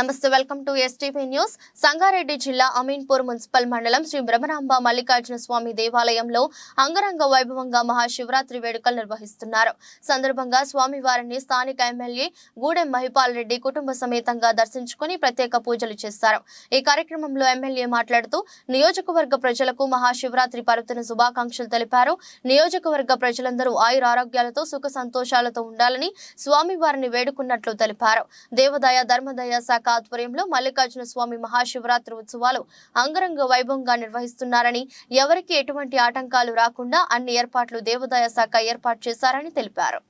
నమస్తే welcome to STP news Sangareddy జిల్లా Ameenpur municipal మండలం శ్రీ బ్రహ్మరాంబ మల్లికార్జున స్వామి దేవాలయంలో అంగరంగ వైభవంగా మహాశివరాత్రి వేడుకలు నిర్వహిస్తున్నారు. సందర్భంగా స్వామివారిని స్థానిక ఎమ్మెల్యే గూడెం మహిపాల్ రెడ్డి కుటుంబ సమేతంగా దర్శించుకుని ప్రత్యేక పూజలు చేశారు. ఈ కార్యక్రమంలో ఎమ్మెల్యే మాట్లాడుతూ నియోజకవర్గ ప్రజలకు మహాశివరాత్రి పర్వదిన శుభాకాంక్షలు తెలిపారు. నియోజకవర్గ ప్రజలందరూ ఆయుర ఆరోగ్యాలతో సుఖ సంతోషాలతో ఉండాలని స్వామివారిని వేడుకున్నట్లు తెలిపారు. దేవదయ ధర్మదయ శాఖ ఆధ్వర్యంలో మల్లికార్జున స్వామి మహాశివరాత్రి ఉత్సవాలు అంగరంగ వైభవంగా నిర్వహిస్తున్నారని ఎవరికి ఎటువంటి ఆటంకాలు రాకుండా అన్ని ఏర్పాట్లు దేవదయ శాఖ ఏర్పాటు చేశారని తెలిపారు.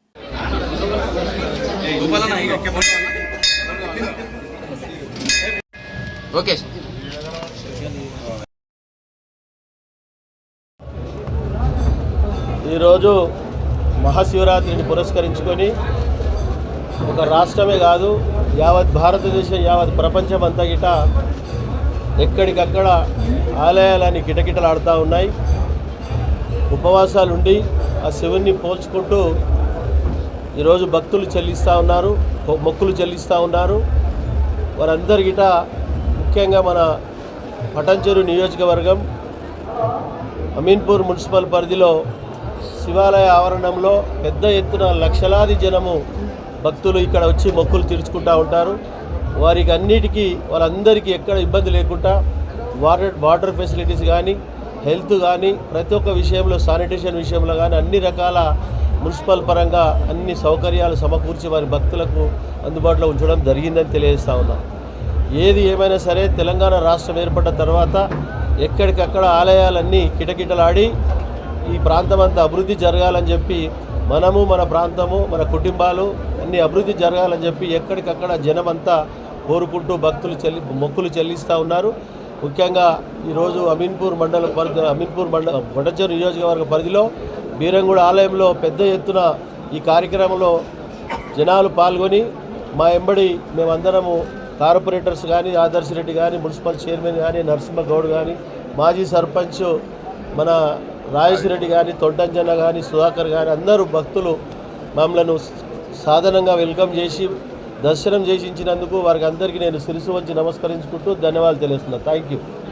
ఓకే ఈరోజు మహాశివరాత్రిని పురస్కరించుకొని ఒక రాష్ట్రమే కాదు యావత్ భారతదేశం యావత్ ప్రపంచం అంతా గిట ఎక్కడికక్కడ ఆలయాలని కిటకిటలాడుతూ ఉన్నాయి. ఉపవాసాలు ఉండి ఆ శివుణ్ణి పోల్చుకుంటూ ఈరోజు భక్తులు చెల్లిస్తూ ఉన్నారు మొక్కులు చెల్లిస్తూ ఉన్నారు. వారందరి గిట ముఖ్యంగా మన పటంచెరు నియోజకవర్గం అమీన్పూర్ మున్సిపల్ పరిధిలో శివాలయ ఆవరణంలో పెద్ద ఎత్తున లక్షలాది జనము భక్తులు ఇక్కడ వచ్చి మొక్కులు తీర్చుకుంటూ ఉంటారు. వారికి అన్నిటికీ వాళ్ళందరికీ ఎక్కడ ఇబ్బంది లేకుండా వాటర్ వాటర్ ఫెసిలిటీస్ కానీ హెల్త్ కానీ ప్రతి ఒక్క విషయంలో శానిటేషన్ విషయంలో కానీ అన్ని రకాల మున్సిపల్ పరంగా అన్ని సౌకర్యాలు సమకూర్చి వారి భక్తులకు అందుబాటులో ఉంచడం జరిగిందని తెలియజేస్తా ఉన్నాం. ఏది ఏమైనా సరే తెలంగాణ రాష్ట్రం ఏర్పడ్డ తర్వాత ఎక్కడికక్కడ ఆలయాలన్నీ కిటకిటలాడి ఈ ప్రాంతం అంతా అభివృద్ధి జరగాలని చెప్పి మనము మన ప్రాంతము మన కుటుంబాలు అన్ని అభివృద్ధి జరగాలని చెప్పి ఎక్కడికక్కడ జనమంతా కోరుకుంటూ భక్తులు చెల్లి మొక్కులు చెల్లిస్తూ ఉన్నారు. ముఖ్యంగా ఈరోజు అమీన్పూర్ మండల పరిధి అమీన్పూర్ మండల వడచూరు నియోజకవర్గ పరిధిలో బీరంగూడ ఆలయంలో పెద్ద ఎత్తున ఈ కార్యక్రమంలో జనాలు పాల్గొని మా ఎంబడి మేమందరము కార్పొరేటర్స్ కానీ ఆదర్శ్ రెడ్డి కానీ మున్సిపల్ చైర్మన్ కానీ నరసింహగౌడ్ కానీ మాజీ సర్పంచ్ మన రాజేష్ రెడ్డి కానీ తొండంజన కానీ సుధాకర్ కానీ అందరూ భక్తులు మమ్మలను సాధనంగా వెల్కమ్ చేసి దర్శనం చేసించినందుకు వారికి అందరికీ నేను సిరిసు వచ్చి నమస్కరించుకుంటూ ధన్యవాదాలు తెలుస్తున్నాను థ్యాంక్ యూ